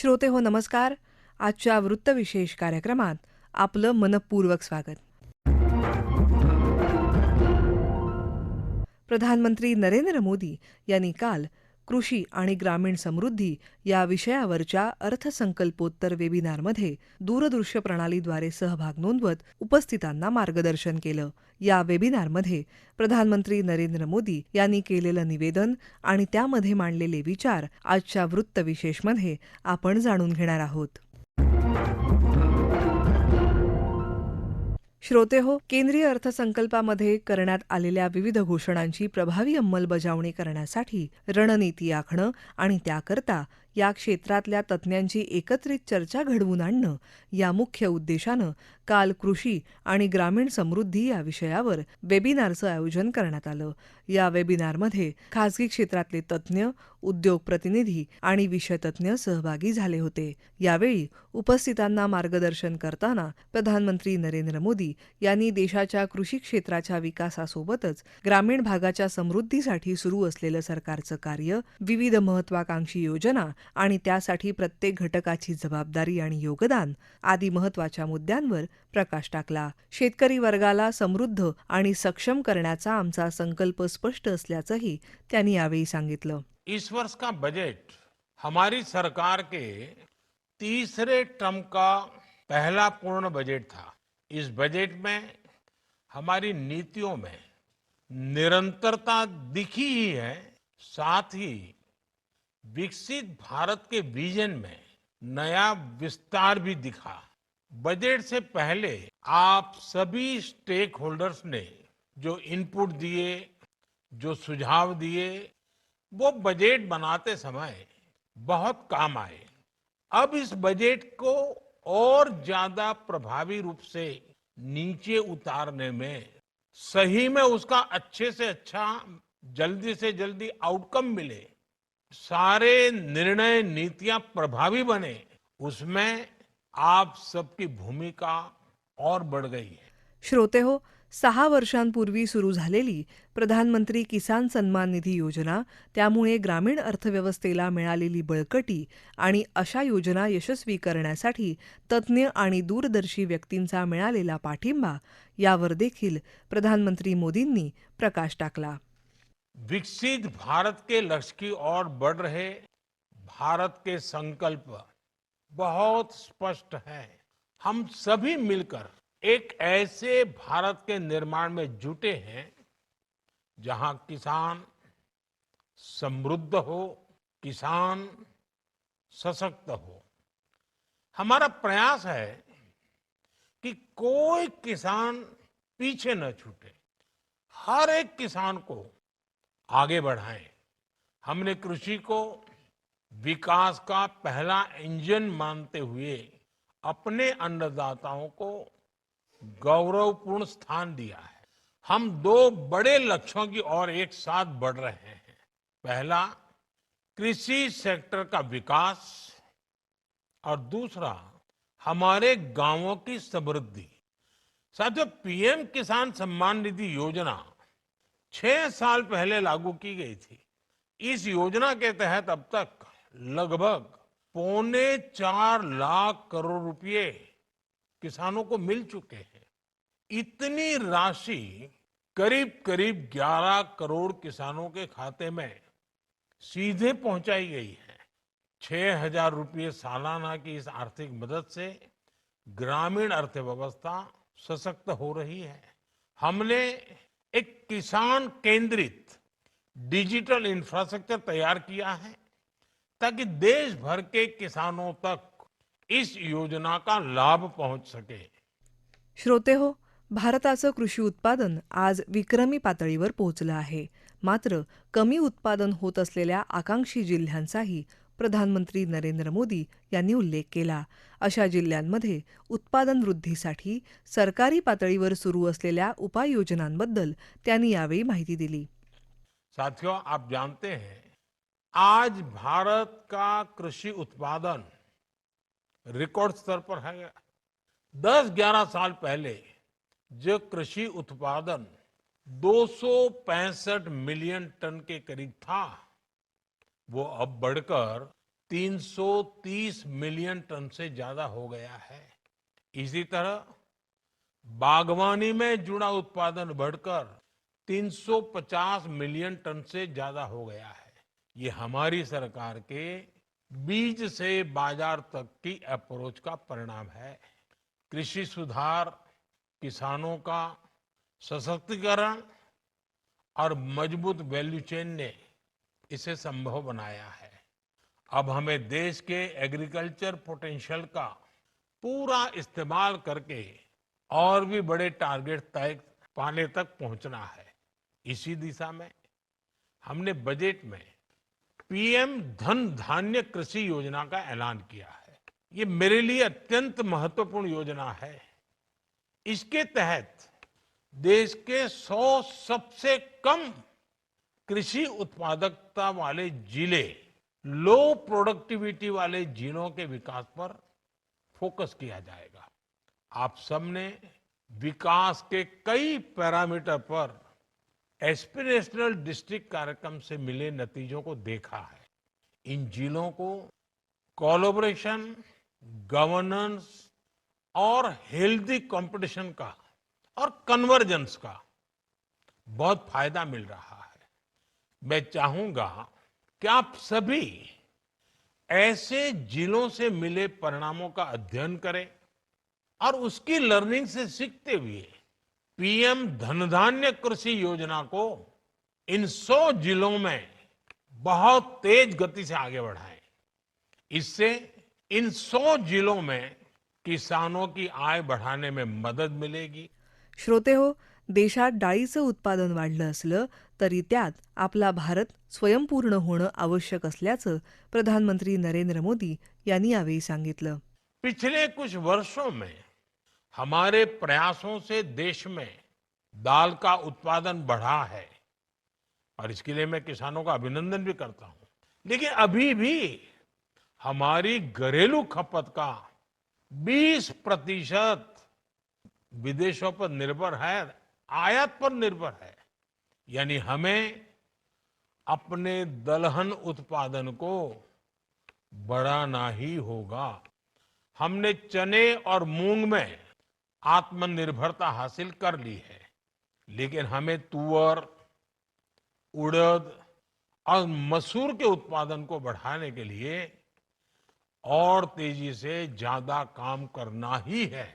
श्रोते हो नमस्कार. आजच्या वृत्तविशेष कार्यक्रमात आपलं मनपूर्वक स्वागत. प्रधानमंत्री नरेंद्र मोदी यांनी काल कृषी आणि ग्रामीण समृद्धी या विषयावरच्या अर्थसंकल्पोत्तर वेबिनारमध्ये दूरदृश्य प्रणालीद्वारे सहभाग नोंदवत उपस्थितांना मार्गदर्शन केलं. या वेबिनारमध्ये प्रधानमंत्री नरेंद्र मोदी यांनी केलेलं निवेदन आणि त्यामध्ये मांडलेले विचार आजच्या वृत्तविशेषमध्ये आपण जाणून घेणार आहोत. श्रोते हो केंद्रीय अर्थसंकल्पामध्ये करण्यात आलेल्या विविध घोषणांची प्रभावी अंमलबजावणी करण्यासाठी रणनीती आखणं आणि त्याकरता या क्षेत्रातल्या तज्ज्ञांची एकत्रित चर्चा घडवून आणणं या मुख्य उद्देशानं काल कृषी आणि ग्रामीण समृद्धी या विषयावर वेबिनारचं आयोजन करण्यात आलं. या वेबिनारमध्ये खासगी क्षेत्रातले तज्ज्ञ उद्योग प्रतिनिधी आणि विषयतज्ञ सहभागी झाले होते. यावेळी उपस्थितांना मार्गदर्शन करताना प्रधानमंत्री नरेंद्र मोदी यांनी देशाच्या कृषी क्षेत्राच्या विकासासोबतच ग्रामीण भागाच्या समृद्धीसाठी सुरू असलेलं सरकारचं कार्य विविध महत्वाकांक्षी योजना आणि त्यासाठी प्रत्येक घटकाची जबाबदारी आणि योगदान आदी महत्त्वाच्या मुद्द्यांवर प्रकाश टाकला. शेतकरी वर्गाला समृद्ध आणि सक्षम करण्याचा आमचा संकल्प स्पष्ट असल्याचंही त्यांनी यावेळी सांगितलं. इस वर्ष का बजट हमारी सरकार के तीसरे टर्म का पहला पूर्ण बजट था. इस बजट में हमारी नीतियों में निरंतरता दिखी ही है, साथ ही विकसित भारत के विजन में नया विस्तार भी दिखा। बजट से पहले आप सभी स्टेक होल्डर्स ने जो इनपुट दिए, जो सुझाव दिए, वो बजट बनाते समय बहुत काम आए। अब इस बजट को और ज़्यादा प्रभावी रूप से नीचे उतारने में सही में उसका अच्छे से अच्छा जल्दी से जल्दी आउटकम मिले, सारे निर्णय नीतियाँ प्रभावी बने, उसमें आप सबकी भूमिका और बढ़ गई है। श्रोते हो सहा वर्षांपूर्वी सुरू झालेली प्रधानमंत्री किसान सन्मान निधी योजना त्यामुळे ग्रामीण अर्थव्यवस्थेला मिळालेली बळकटी आणि अशा योजना यशस्वी करण्यासाठी तज्ज्ञ आणि दूरदर्शी व्यक्तींचा मिळालेला पाठिंबा यावर देखील प्रधानमंत्री मोदींनी प्रकाश टाकला. विकसित भारत के लक्ष्य की ओर बढ़ रहे भारत के संकल्प। बहुत स्पष्ट है। हम सभी मिलकर एक ऐसे भारत के निर्माण में जुटे हैं, जहाँ किसान समृद्ध हो, किसान सशक्त हो। हमारा प्रयास है कि कोई किसान पीछे न छूटे, हर एक किसान को आगे बढ़ाएँ। हमने कृषि को विकास का पहला इंजन मानते हुए अपने अन्नदाताओं को गौरवपूर्ण स्थान दिया है। हम दो बड़े लक्ष्यों की ओर एक साथ बढ़ रहे हैं। पहला, कृषि सेक्टर का विकास और दूसरा, हमारे गाँवों की समृद्धि। साथियों, पीएम किसान सम्मान निधि योजना छह साल पहले लागू की गई थी। इस योजना के तहत अब तक लगभग पौने चार लाख करोड़ रुपए किसानों को मिल चुके हैं। इतनी राशि करीब करीब 11 करोड़ किसानों के खाते में सीधे पहुंचाई गई है। छह हज़ार रुपये सालाना की इस आर्थिक मदद से ग्रामीण अर्थव्यवस्था सशक्त हो रही है। हमने एक किसान केंद्रित डिजिटल इंफ्रास्ट्रक्चर तैयार किया है। ताकि देश भर के किसानों तक इस योजना का लाभ पहुंच सके। श्रोते हो भारताचं कृषी उत्पादन आज विक्रमी पातळीवर पोहोचलं आहे. मात्र कमी उत्पादन होत असलेल्या आकांक्षी जिल्ह्यांचाही प्रधानमंत्री नरेंद्र मोदी यांनी उल्लेख केला. अशा जिल्ह्यांमध्ये उत्पादन वृद्धीसाठी सरकारी पातळीवर सुरू असलेल्या उपाययोजनांबद्दल त्यांनी यावेळी माहिती दिली. साथियों आप जानते हैं आज भारत का कृषि उत्पादन रिकॉर्ड स्तर पर है। दस ग्यारह साल पहले जो कृषि उत्पादन दो सौ पैंसठ मिलियन टन के करीब था, वो अब बढ़कर 330 मिलियन टन से ज़्यादा हो गया है। इसी तरह बागवानी में जुड़ा उत्पादन बढ़कर 350 मिलियन टन से ज़्यादा हो गया है। ये हमारी सरकार के बीज से बाज़ार तक की अप्रोच का परिणाम है। कृषि सुधार, किसानों का सशक्तिकरण और मज़बूत वैल्यू चेन ने इसे संभव बनाया है। अब हमें देश के एग्रीकल्चर पोटेंशियल का पूरा इस्तेमाल करके और भी बड़े टारगेट तय पाने तक पहुँचना है। इसी दिशा में हमने बजट में पीएम धन धान्य कृषि योजना का ऐलान किया है। ये मेरे लिए अत्यंत महत्वपूर्ण योजना है। इसके तहत देश के 100 सबसे कम कृषि उत्पादकता वाले ज़िले लो प्रोडक्टिविटी वाले जिलों के विकास पर फोकस किया जाएगा। आप सबने विकास के कई पैरामीटर पर एस्पिरेशनल डिस्ट्रिक्ट कार्यक्रम से मिले नतीजों को देखा है। इन जिलों को कोलोबरेशन गवर्नेंस और हेल्दी कंपटीशन का और कन्वर्जेंस का बहुत फ़ायदा मिल रहा है। मैं चाहूँगा कि आप सभी ऐसे जिलों से मिले परिणामों का अध्ययन करें और उसकी लर्निंग से सीखते हुए पीएम धनधान्य कृषि योजना को इन 100 जिलों में बहुत तेज गति से आगे बढ़ाएँ। इससे इन 100 जिलों में किसानों की आय बढ़ाने में मदद मिलेगी। श्रोते हो देशात डाळीचं उत्पादन वाढलं असलं तरी त्यात आपला भारत स्वयंपूर्ण होणं आवश्यक असल्याचं प्रधानमंत्री नरेंद्र मोदी यांनी यावेळी सांगितलं. पिछले कुछ वर्षों में हमारे प्रयासों से देश में दाल का उत्पादन बढ़ा है। और इसके लिए मैं किसानों का अभिनंदन भी करता हूँ। लेकिन अभी भी हमारी घरेलू खपत का 20 प्रतिशत विदेशों पर निर्भर है, आयात पर निर्भर है। यानी हमें अपने दलहन उत्पादन को बढ़ाना ही होगा। हमने चने और मूंग में आत्मनिर्भरता हासिल कर ली है। लेकिन हमें तुअर, उड़द और मसूर के उत्पादन को बढ़ाने के लिए और तेज़ी से ज़्यादा काम करना ही है।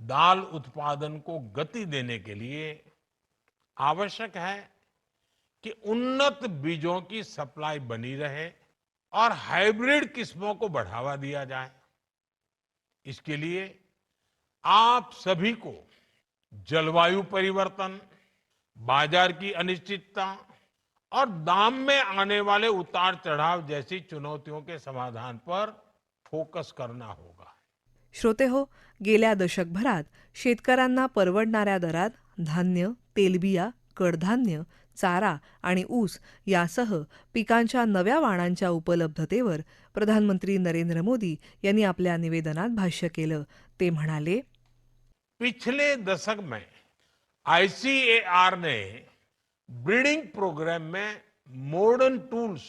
दाल उत्पादन को गति देने के लिए आवश्यक है कि उन्नत बीजों की सप्लाई बनी रहे और हाइब्रिड किस्मों को बढ़ावा दिया जाए। इसके लिए आप सभी को जलवायु परिवर्तन बाजार की अनिश्चितता और दाम में आने वाले उतार चढ़ाव जैसी चुनौतियों के समाधान पर फोकस करना होगा। श्रोते हो गेल्या दशकभरात शेतकऱ्यांना परवडणाऱ्या दरात धान्य तेलबिया कडधान्य चारा आणि ऊस यासह पिकांच्या नव्या वाणांच्या उपलब्धतेवर प्रधानमंत्री नरेंद्र मोदी यांनी आपल्या निवेदनात भाष्य केलं. ते म्हणाले पिछले दशक में आईसीएआर ने ब्रीडिंग प्रोग्राम में मॉडर्न टूल्स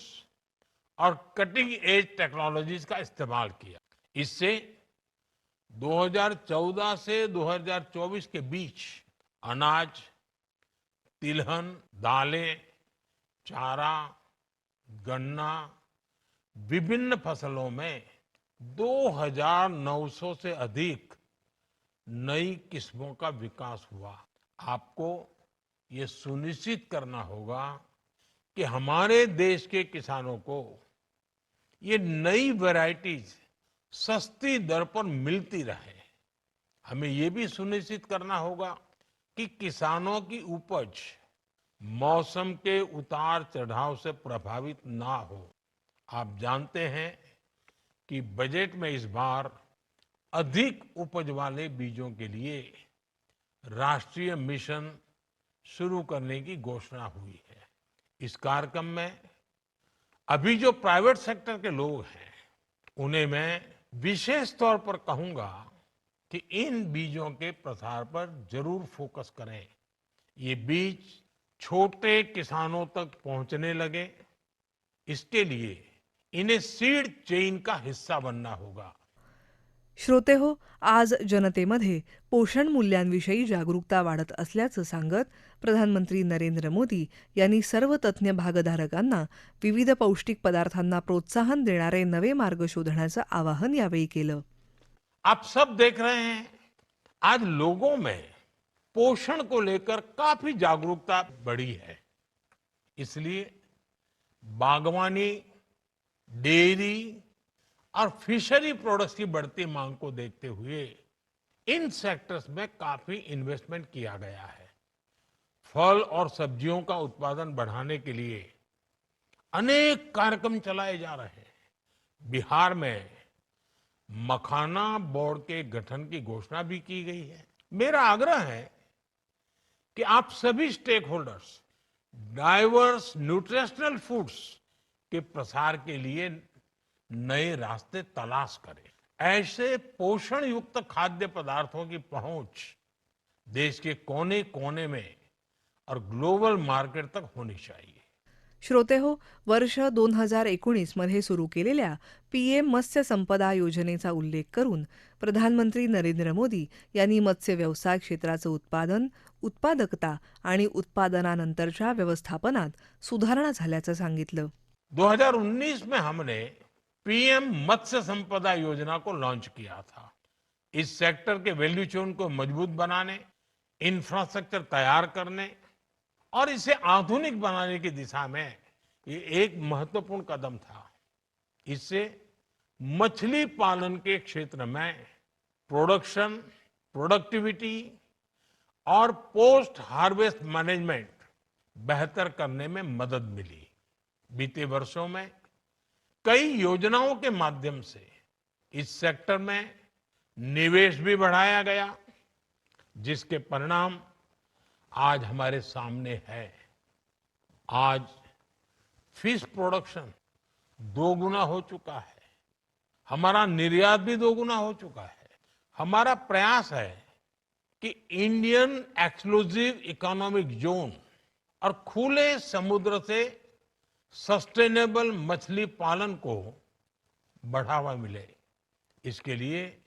और कटिंग एज टेक्नोलॉजीज़ का इस्तेमाल किया। इससे 2014 से 2024 के बीच अनाज तिलहन दालें चारा गन्ना विभिन्न फ़सलों में 2,900 से अधिक नई किस्मों का विकास हुआ। आपको ये सुनिश्चित करना होगा कि हमारे देश के किसानों को ये नई वैरायटीज सस्ती दर पर मिलती रहे। हमें ये भी सुनिश्चित करना होगा कि किसानों की उपज मौसम के उतार चढ़ाव से प्रभावित ना हो। आप जानते हैं कि बजट में इस बार अधिक उपज वाले बीजों के लिए राष्ट्रीय मिशन शुरू करने की घोषणा हुई है। इस कार्यक्रम में अभी जो प्राइवेट सेक्टर के लोग हैं, उन्हें मैं विशेष तौर पर कहूँगा कि इन बीजों के प्रसार पर ज़रूर फोकस करें। ये बीज छोटे किसानों तक पहुँचने लगे। इसके लिए इन्हें सीड चेन का हिस्सा बनना होगा। श्रोते हो आज जनतेमध्ये पोषण मूल्यांविषयी जागरूकता वाढत असल्याचं सांगत प्रधानमंत्री नरेंद्र मोदी यांनी सर्व तज्ज्ञ भागधारकांना विविध पौष्टिक पदार्थांना प्रोत्साहन देणारे नवे मार्ग शोधण्याचं आवाहन यावेळी केलं. आप सब देख रहे हैं आज लोगों में पोषण को लेकर काफी जागरूकता बढ़ी है। इसलिए बागवानी डेयरी और फिशरी प्रोडक्ट्स की बढ़ती मांग को देखते हुए इन सेक्टर्स में काफ़ी इन्वेस्टमेंट किया गया है। फल और सब्जियों का उत्पादन बढ़ाने के लिए अनेक कार्यक्रम चलाए जा रहे हैं। बिहार में मखाना बोर्ड के गठन की घोषणा भी की गई है। मेरा आग्रह है कि आप सभी stakeholders diverse nutritional foods के प्रसार के लिए नए रास्ते तलाश करें। ऐसे पोषण युक्त खाद्य पदार्थों की पहुंच देश के कोने कोने में और ग्लोबल मार्केट तक होनी चाहिए। श्रोते हो वर्ष दोन हजार एकोणीसमध्ये सुरू केलेल्या पीएम मत्स्य संपदा योजनेचा उल्लेख करून प्रधानमंत्री नरेंद्र मोदी यांनी मत्स्य व्यवसाय क्षेत्राचं उत्पादन उत्पादकता आणि उत्पादनानंतरच्या व्यवस्थापनात सुधारणा झाल्याचं सांगितलं. 2019 में हमने पीएम मत्स्य संपदा योजना को लॉन्च किया था। इस सेक्टर के वैल्यू चेन को मज़बूत बनाने इंफ्रास्ट्रक्चर तैयार करने और इसे आधुनिक बनाने की दिशा में ये एक महत्वपूर्ण कदम था। इससे मछली पालन के क्षेत्र में प्रोडक्शन प्रोडक्टिविटी और पोस्ट हार्वेस्ट मैनेजमेंट बेहतर करने में मदद मिली। बीते वर्षों में कई योजनाओं के माध्यम से इस सेक्टर में निवेश भी बढ़ाया गया, जिसके परिणाम आज हमारे सामने है। आज फ़िश प्रोडक्शन दोगुना हो चुका है। हमारा निर्यात भी दोगुना हो चुका है। हमारा प्रयास है कि इंडियन एक्सक्लूसिव इकोनॉमिक जोन और खुले समुद्र से सस्टेनेबल मछली पालन को बढ़ावा मिले। इसके लिए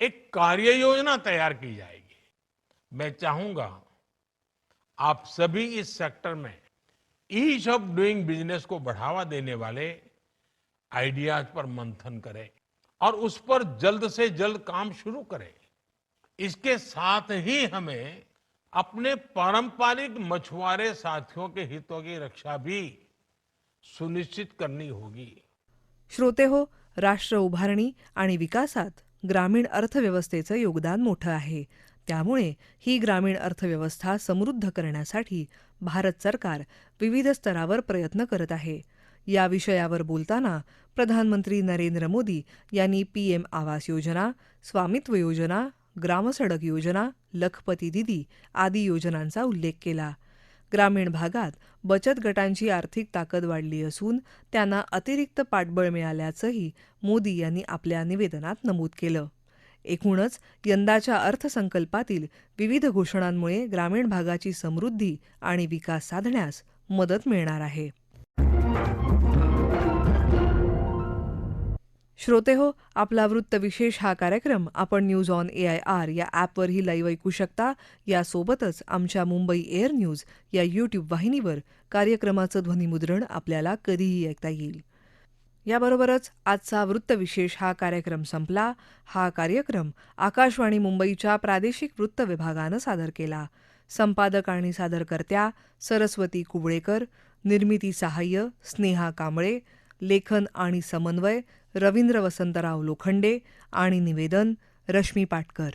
एक कार्य योजना तैयार की जाएगी। मैं चाहूँगा आप सभी इस सेक्टर में ईज ऑफ़ डूइंग बिज़नेस को बढ़ावा देने वाले आइडियाज़ पर मंथन करें और उस पर जल्द से जल्द काम शुरू करें। इसके साथ ही हमें अपने पारंपरिक मछुआरे साथियों के हितों की रक्षा भी सुनिश्चित करनी होगी। श्रोते हो राष्ट्र उभारणी आणि विकासात ग्रामीण अर्थव्यवस्थेचं योगदान मोठं आहे. त्यामुळे ही ग्रामीण अर्थव्यवस्था समृद्ध करण्यासाठी भारत सरकार विविध स्तरावर प्रयत्न करत आहे. या विषयावर बोलताना प्रधानमंत्री नरेंद्र मोदी यांनी पीएम आवास योजना स्वामित्व योजना ग्रामसडक योजना लखपती दिदी आदी योजनांचा उल्लेख केला. ग्रामीण भागात बचत गटांची आर्थिक ताकद वाढली असून त्यांना अतिरिक्त पाठबळ मिळाल्याचंही मोदी यांनी आपल्या निवेदनात नमूद केलं. एकूणच यंदाच्या अर्थसंकल्पातील विविध घोषणांमुळे ग्रामीण भागाची समृद्धी आणि विकास साधण्यास मदत मिळणार आहे. श्रोते हो आपला वृत्तविशेष हा कार्यक्रम आपण news on A I R या ॲपवरही लाईव्ह ऐकू शकता. यासोबतच आमच्या मुंबई एअर न्यूज या यूट्यूब वाहिनीवर कार्यक्रमाचं ध्वनिमुद्रण आपल्याला कधीही ऐकता येईल. याबरोबरच आजचा वृत्तविशेष हा कार्यक्रम संपला. हा कार्यक्रम आकाशवाणी मुंबईच्या प्रादेशिक वृत्त विभागानं सादर केला. संपादक आणि सादरकर्त्या सरस्वती कुबळेकर निर्मिती सहाय्य स्नेहा कांबळे लेखन आणि समन्वय रवींद्र वसंतराव लोखंडे आणि निवेदन रश्मी पाटकर.